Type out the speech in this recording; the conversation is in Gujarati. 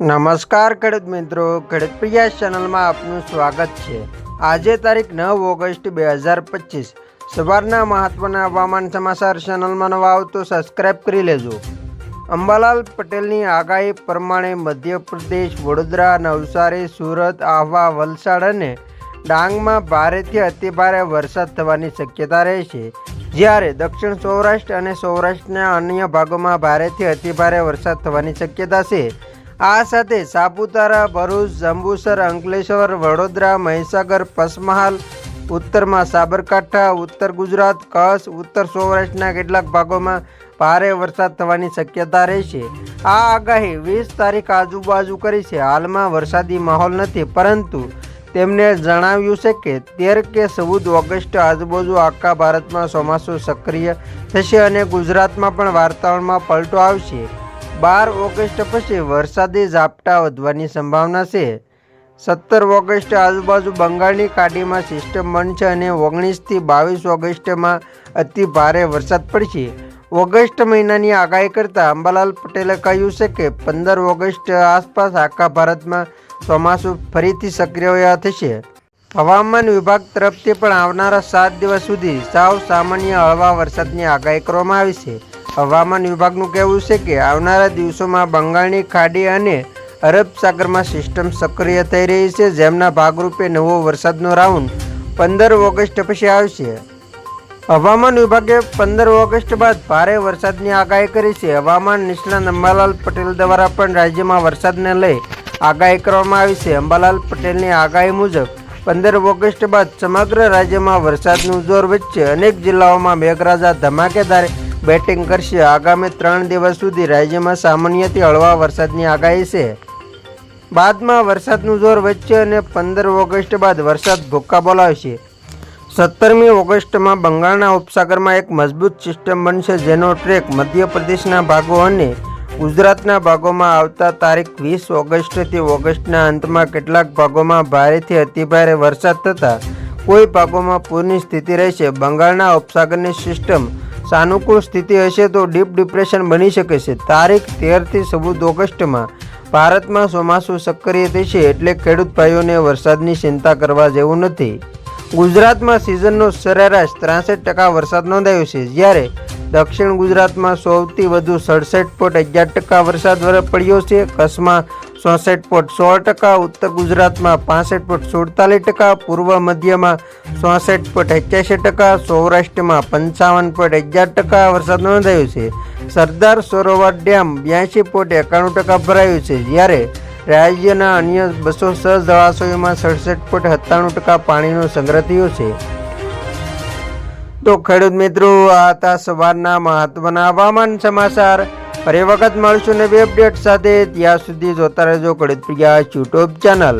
નમસ્કાર ખેડૂત મિત્રો, ખેડૂત પ્રિયા ચેનલમાં આપનું સ્વાગત છે. આજે તારીખ નવ ઓગસ્ટ બે હજાર પચીસ. સવારના મહત્વના હવામાન સમાચાર ચેનલમાં નવા આવતો તો સબસ્ક્રાઇબ કરી લેજો. અંબાલાલ પટેલની આગાહી પ્રમાણે મધ્યપ્રદેશ, વડોદરા, નવસારી, સુરત, આહવા, વલસાડ અને ડાંગમાં ભારેથી અતિભારે વરસાદ થવાની શક્યતા રહેશે જ્યારે દક્ષિણ સૌરાષ્ટ્ર અને સૌરાષ્ટ્રના અન્ય ભાગોમાં ભારેથી અતિભારે વરસાદ થવાની શક્યતા છે. આ સાથે સાપુતારા, ભરૂચ, જંબુસર, અંકલેશ્વર, વડોદરા, મહીસાગર, પસમહાલ, ઉત્તરમાં સાબરકાંઠા, ઉત્તર ગુજરાત, કચ્છ, ઉત્તર સૌરાષ્ટ્રના કેટલાક ભાગોમાં ભારે વરસાદ થવાની શક્યતા રહેશે આ આગાહી વીસ તારીખ આજુબાજુ કરી છે. હાલમાં વરસાદી માહોલ નથી, પરંતુ તેમણે જણાવ્યું છે કે તેર કે ચૌદ ઓગસ્ટ આજુબાજુ આખા ભારતમાં ચોમાસું સક્રિય થશે અને ગુજરાતમાં પણ વાતાવરણમાં પલટો આવશે. બાર ઓગસ્ટ પછી વરસાદી ઝાપટા વધવાની સંભાવના છે. સત્તર ઓગસ્ટ આજુબાજુ બંગાળની ખાડીમાં સિસ્ટમ બનશે અને ઓગણીસથી બાવીસ ઓગસ્ટમાં અતિ ભારે વરસાદ પડશે. ઓગસ્ટ મહિનાની આગાહી કરતાં અંબાલાલ પટેલે કહ્યું છે કે પંદર ઓગસ્ટ આસપાસ આખા ભારતમાં ચોમાસું ફરીથી સક્રિય થશે. હવામાન વિભાગ તરફથી પણ આવનારા સાત દિવસ સુધી સાવ સામાન્ય હળવા વરસાદની આગાહી કરવામાં આવી છે. હવામાન વિભાગનું કહેવું છે કે આવનારા દિવસોમાં બંગાળની ખાડી અને અરબ સાગરમાં સિસ્ટમ સક્રિય થઈ રહી છે, જેમના ભાગરૂપે નવો વરસાદનો રાઉન્ડ પંદર ઓગસ્ટ પછી આવશે. હવામાન વિભાગે પંદર ઓગસ્ટ બાદ ભારે વરસાદની આગાહી કરી છે. હવામાન નિષ્ણાત અંબાલાલ પટેલ દ્વારા પણ રાજ્યમાં વરસાદને લઈ આગાહી કરવામાં આવી છે. અંબાલાલ પટેલની આગાહી મુજબ, પંદર ઓગસ્ટ બાદ સમગ્ર રાજ્યમાં વરસાદનું જોર વચ્ચે અનેક જિલ્લાઓમાં મેઘરાજા ધમાકેદાર બેટિંગ કરશે. આગામી ત્રણ દિવસ સુધી રાજ્યમાં સામાન્યથી હળવા વરસાદની આગાહી છે. બાદમાં વરસાદનું જોર વચ્ચે અને પંદર ઓગસ્ટ બાદ વરસાદ ભૂક્કા બોલાવશે. સત્તરમી ઓગસ્ટમાં બંગાળના ઉપસાગરમાં એક મજબૂત સિસ્ટમ બનશે જેનો ટ્રેક મધ્યપ્રદેશના ભાગો અને ગુજરાતના ભાગોમાં આવતા તારીખ વીસ ઓગસ્ટથી ઓગસ્ટના અંતમાં કેટલાક ભાગોમાં ભારેથી અતિભારે વરસાદ થતાં કોઈ ભાગોમાં પૂરની સ્થિતિ રહેશે. બંગાળના ઉપસાગરની સિસ્ટમ સાનુકૂળ સ્થિતિ હશે તો ડીપ ડિપ્રેશન બની શકે છે. તારીખ તેરથી ચૌદ ઓગસ્ટમાં ભારતમાં ચોમાસું સક્રિય થશે એટલે ખેડૂત ભાઈઓને વરસાદની ચિંતા કરવા જેવું નથી. ગુજરાતમાં સિઝનનો સરેરાશ ત્રાસઠ ટકા વરસાદ નોંધાયો છે. જ્યારે દક્ષિણ ગુજરાતમાં સૌથી વધુ સડસઠ પોઈન્ટ અગિયાર ટકા વરસાદ પડ્યો છે. કચ્છમાં ચોસઠ પોઈન્ટ સોળ ટકા, ઉત્તર ગુજરાતમાં પાસઠ પોઈન્ટ સુડતાલીસ ટકા, પૂર્વ મધ્યમાં ચોસઠ પોઈન્ટ એક્યાસી ટકા, સૌરાષ્ટ્રમાં પંચાવન પોઈન્ટ અગિયાર ટકા વરસાદ નોંધાયો છે. સરદાર સરોવર ડેમ બ્યાસી પોઈન્ટ એકાણું ટકા ભરાયું છે. જ્યારે રાજ્યના અન્ય બસો છ જળાશયોમાં સડસઠ પોઈન્ટ સત્તાણું ટકા પાણીનો સંગ્રહ થયો છે. તો ખેડૂત મિત્રો, આ હતા સવારના મહત્વના હવામાન સમાચાર. ફરી વખત મળશું નવી અપડેટ સાથે. ત્યાં સુધી જોતા રહેજો ખેડૂત પ્રિયા યુટ્યુબ ચેનલ